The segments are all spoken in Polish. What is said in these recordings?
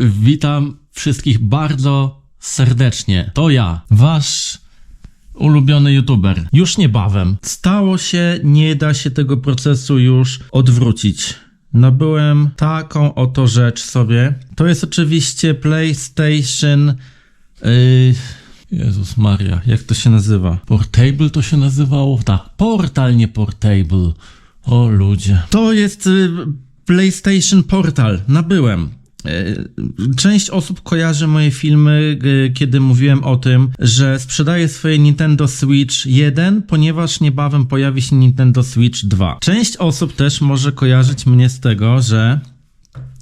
Witam wszystkich bardzo serdecznie. To ja, wasz ulubiony youtuber. Już niebawem. Stało się, nie da się tego procesu już odwrócić. Nabyłem taką oto rzecz sobie. To jest oczywiście PlayStation. Yy, Jezus Maria, jak to się nazywa? Portable to się nazywało? Tak, portal, nie portable. O ludzie. To jest y, PlayStation Portal. Nabyłem. Y, Część osób kojarzy moje filmy, y, kiedy mówiłem o tym, że sprzedaję swoje Nintendo Switch 1, ponieważ niebawem pojawi się Nintendo Switch 2. Część osób też może kojarzyć mnie z tego, że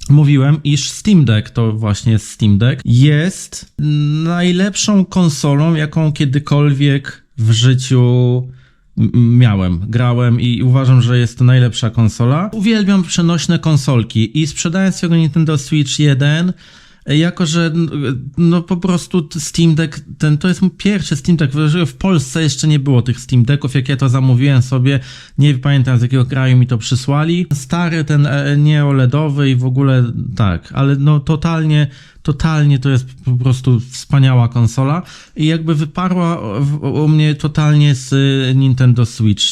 Mówiłem, iż Steam Deck, to właśnie jest Steam Deck, jest najlepszą konsolą, jaką kiedykolwiek w życiu miałem, grałem i uważam, że jest to najlepsza konsola. Uwielbiam przenośne konsolki i sprzedając tego Nintendo Switch 1, jako że no po prostu Steam Deck, ten to jest mój pierwszy Steam Deck, w Polsce jeszcze nie było tych Steam Decków, jak ja to zamówiłem sobie, nie pamiętam z jakiego kraju mi to przysłali. Stary ten e, nie OLEDowy i w ogóle tak, ale no totalnie, totalnie to jest po prostu wspaniała konsola i jakby wyparła u mnie totalnie z y, Nintendo Switch.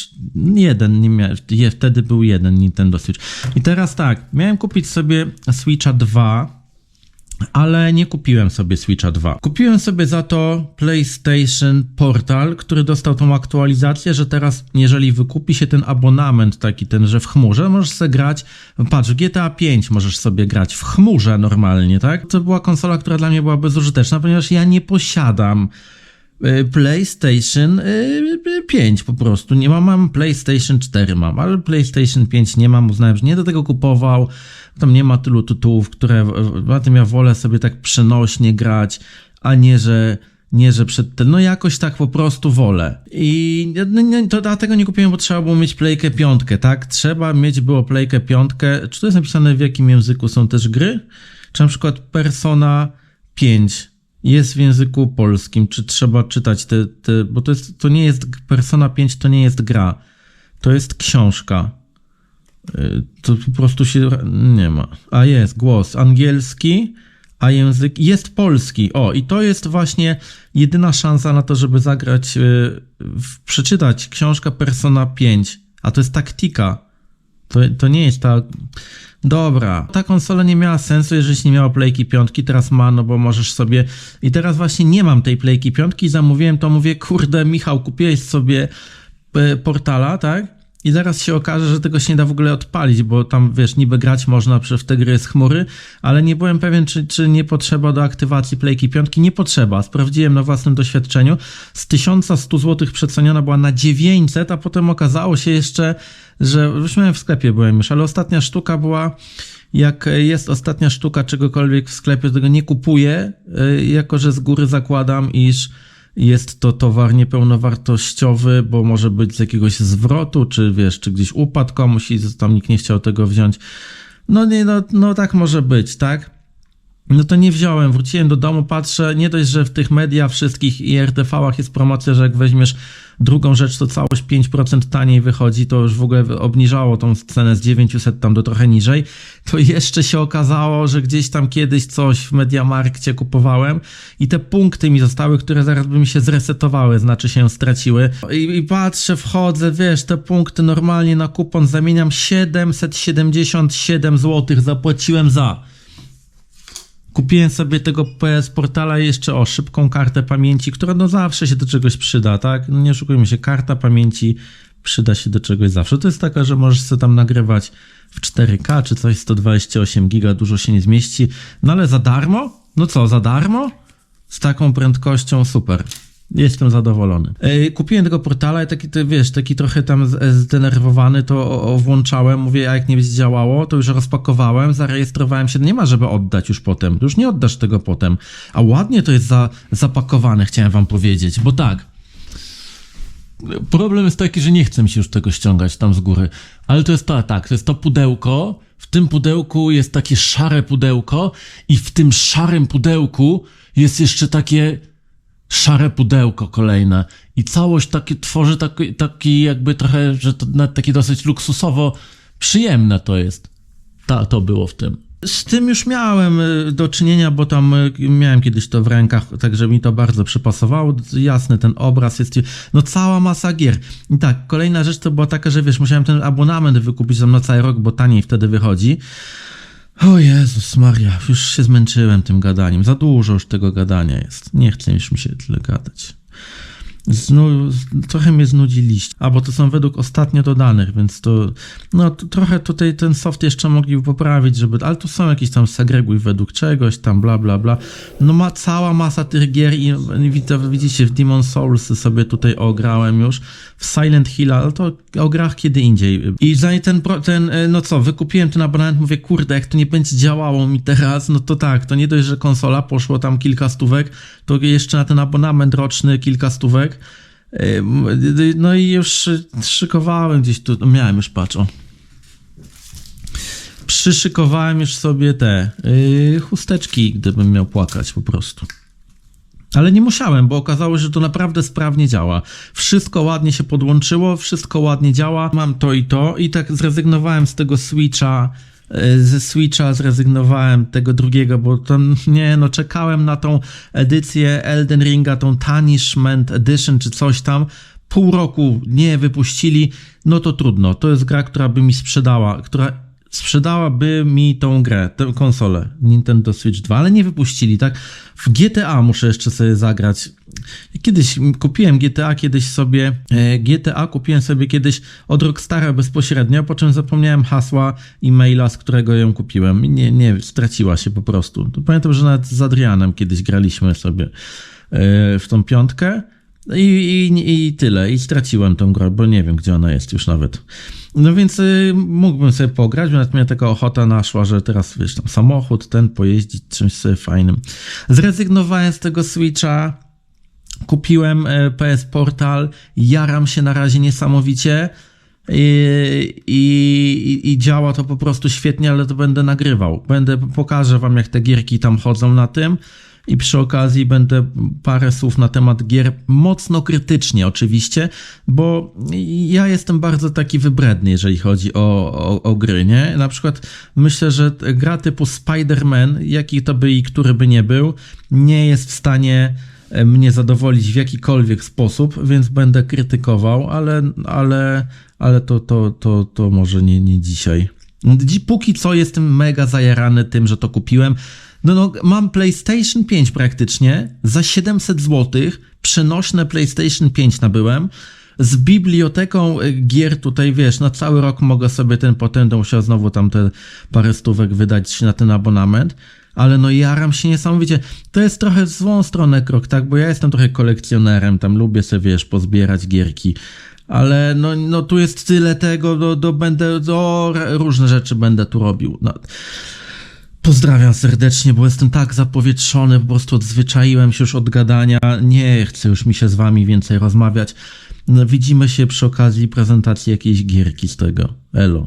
Jeden, nie miałem, wtedy był jeden Nintendo Switch. I teraz tak, miałem kupić sobie Switcha 2, ale nie kupiłem sobie Switcha 2. Kupiłem sobie za to PlayStation Portal, który dostał tą aktualizację, że teraz, jeżeli wykupi się ten abonament taki, ten, że w chmurze, możesz sobie grać, patrz, GTA 5 możesz sobie grać w chmurze normalnie, tak? To była konsola, która dla mnie była bezużyteczna, ponieważ ja nie posiadam PlayStation y, 5 po prostu. Nie mam, mam PlayStation 4 mam, ale PlayStation 5 nie mam, uznałem, że nie do tego kupował. Tam nie ma tylu tytułów, które, na tym ja wolę sobie tak przenośnie grać, a nie, że nie, że przed tym, no jakoś tak po prostu wolę. I no, to dlatego nie kupiłem, bo trzeba było mieć playkę piątkę, tak? Trzeba mieć było playkę piątkę. Czy to jest napisane w jakim języku są też gry? Czy na przykład Persona 5 jest w języku polskim? Czy trzeba czytać te, te bo to jest, to nie jest, Persona 5 to nie jest gra. To jest książka. Y, To po prostu się nie ma. A jest głos angielski, a język jest polski. O, i to jest właśnie jedyna szansa na to, żeby zagrać, y, przeczytać książkę Persona 5. A to jest taktika. To, to nie jest ta. Dobra, ta konsola nie miała sensu, jeżeli nie miała playki piątki, teraz ma, no bo możesz sobie. I teraz właśnie nie mam tej playki piątki, zamówiłem to, mówię, kurde, Michał, kupiłeś sobie e, portala, tak? I zaraz się okaże, że tego się nie da w ogóle odpalić, bo tam, wiesz, niby grać można w te gry z chmury, ale nie byłem pewien, czy, czy nie potrzeba do aktywacji playki piątki. Nie potrzeba. Sprawdziłem na własnym doświadczeniu. Z 1100 zł przeceniona była na 900, a potem okazało się jeszcze, że już miałem w sklepie byłem już, ale ostatnia sztuka była jak jest ostatnia sztuka czegokolwiek w sklepie, tego nie kupuję, y, jako że z góry zakładam, iż jest to towar niepełnowartościowy, bo może być z jakiegoś zwrotu, czy wiesz, czy gdzieś upadł komuś i tam nikt nie chciał tego wziąć. No nie, no, no tak może być, tak? No to nie wziąłem, wróciłem do domu, patrzę, nie dość, że w tych media wszystkich i RTV-ach jest promocja, że jak weźmiesz drugą rzecz, to całość 5% taniej wychodzi, to już w ogóle obniżało tą cenę z 900 tam do trochę niżej, to jeszcze się okazało, że gdzieś tam kiedyś coś w Mediamarkcie kupowałem i te punkty mi zostały, które zaraz by mi się zresetowały, znaczy się straciły. I, i patrzę, wchodzę, wiesz, te punkty normalnie na kupon zamieniam 777 zł, zapłaciłem za. Kupiłem sobie tego PS Portala jeszcze o szybką kartę pamięci, która no zawsze się do czegoś przyda, tak? No nie oszukujmy się, karta pamięci przyda się do czegoś zawsze. To jest taka, że możesz sobie tam nagrywać w 4K czy coś, 128 giga, dużo się nie zmieści. No ale za darmo? No co, za darmo? Z taką prędkością super. Jestem zadowolony. Ej, Kupiłem tego portala i taki, wiesz, taki trochę tam z- zdenerwowany to włączałem. Mówię, a jak nie działało, to już rozpakowałem, zarejestrowałem się. Nie ma, żeby oddać już potem. Już nie oddasz tego potem. A ładnie to jest za, zapakowane, chciałem wam powiedzieć, bo tak. Problem jest taki, że nie chcę mi się już tego ściągać tam z góry. Ale to jest to, tak, to jest to pudełko. W tym pudełku jest takie szare pudełko i w tym szarym pudełku jest jeszcze takie szare pudełko kolejne. I całość takie tworzy taki, taki jakby trochę, że to nawet takie dosyć luksusowo przyjemne to jest. Ta, to było w tym. Z tym już miałem y, do czynienia, bo tam y, miałem kiedyś to w rękach, także mi to bardzo przypasowało. Jasny ten obraz jest, no cała masa gier. I tak, kolejna rzecz to była taka, że wiesz, musiałem ten abonament wykupić tam na cały rok, bo taniej wtedy wychodzi. O Jezus Maria, już się zmęczyłem tym gadaniem. Za dużo już tego gadania jest. Nie chce już mi się tyle gadać. Znu, trochę mnie znudziliście. A bo to są według ostatnio dodanych, więc to. No to trochę tutaj ten soft jeszcze mogli poprawić, żeby. Ale tu są jakieś tam segreguj według czegoś, tam bla bla bla. No ma cała masa tych gier i widzicie, w Demon Souls sobie tutaj ograłem już. W Silent Hill, ale to o grach kiedy indziej. I za ten, pro- ten, e, no co, wykupiłem ten abonament, mówię, kurde, jak to nie będzie działało mi teraz, no to tak, to nie dość, że konsola poszło tam kilka stówek, to jeszcze na ten abonament roczny kilka stówek. No i już szykowałem gdzieś tu, no miałem już patrz, o. Przyszykowałem już sobie te yy, chusteczki, gdybym miał płakać po prostu. Ale nie musiałem, bo okazało się, że to naprawdę sprawnie działa. Wszystko ładnie się podłączyło, wszystko ładnie działa. Mam to i to i tak zrezygnowałem z tego Switcha. e, Ze Switcha zrezygnowałem tego drugiego, bo tam nie, no czekałem na tą edycję Elden Ringa, tą Punishment Edition czy coś tam. Pół roku nie wypuścili, no to trudno. To jest gra, która by mi sprzedała, która sprzedałaby mi tą grę, tę konsolę Nintendo Switch 2, ale nie wypuścili, tak? W GTA muszę jeszcze sobie zagrać. Kiedyś kupiłem GTA, kiedyś sobie e, GTA kupiłem sobie kiedyś od Rockstara bezpośrednio, po czym zapomniałem hasła e-maila, z którego ją kupiłem. Nie, nie, straciła się po prostu. Pamiętam, że nawet z Adrianem kiedyś graliśmy sobie e, w tą piątkę. I, i, I tyle. I straciłem tą grę, bo nie wiem, gdzie ona jest już nawet. No więc y, mógłbym sobie pograć, nawet mnie taka ochota naszła, że teraz wiesz, tam samochód, ten pojeździć czymś sobie fajnym. Zrezygnowałem z tego Switcha, kupiłem e, PS Portal, jaram się na razie niesamowicie. I, i, I działa to po prostu świetnie, ale to będę nagrywał. Będę, pokażę wam, jak te gierki tam chodzą na tym. I przy okazji będę parę słów na temat gier mocno krytycznie, oczywiście, bo ja jestem bardzo taki wybredny, jeżeli chodzi o, o, o gry, nie? Na przykład myślę, że gra typu Spider-Man, jaki to by i który by nie był, nie jest w stanie e, mnie zadowolić w jakikolwiek sposób, więc będę krytykował, ale, ale, ale to, to, to, to może nie, nie dzisiaj. Dzi- Póki co jestem mega zajarany tym, że to kupiłem. No, no, mam PlayStation 5 praktycznie za 700 zł. Przenośne PlayStation 5 nabyłem. Z biblioteką y, gier tutaj, wiesz, na cały rok mogę sobie ten potem musiał znowu tam te parę stówek wydać na ten abonament. Ale no jaram się niesamowicie. To jest trochę w złą stronę krok, tak? Bo ja jestem trochę kolekcjonerem, tam lubię sobie, wiesz, pozbierać gierki. Ale no, no tu jest tyle tego, do, do będę, do różne rzeczy będę tu robił. No. Pozdrawiam serdecznie, bo jestem tak zapowietrzony, po prostu odzwyczaiłem się już od gadania. Nie chcę już mi się z wami więcej rozmawiać. Widzimy się przy okazji prezentacji jakiejś gierki z tego. Elo.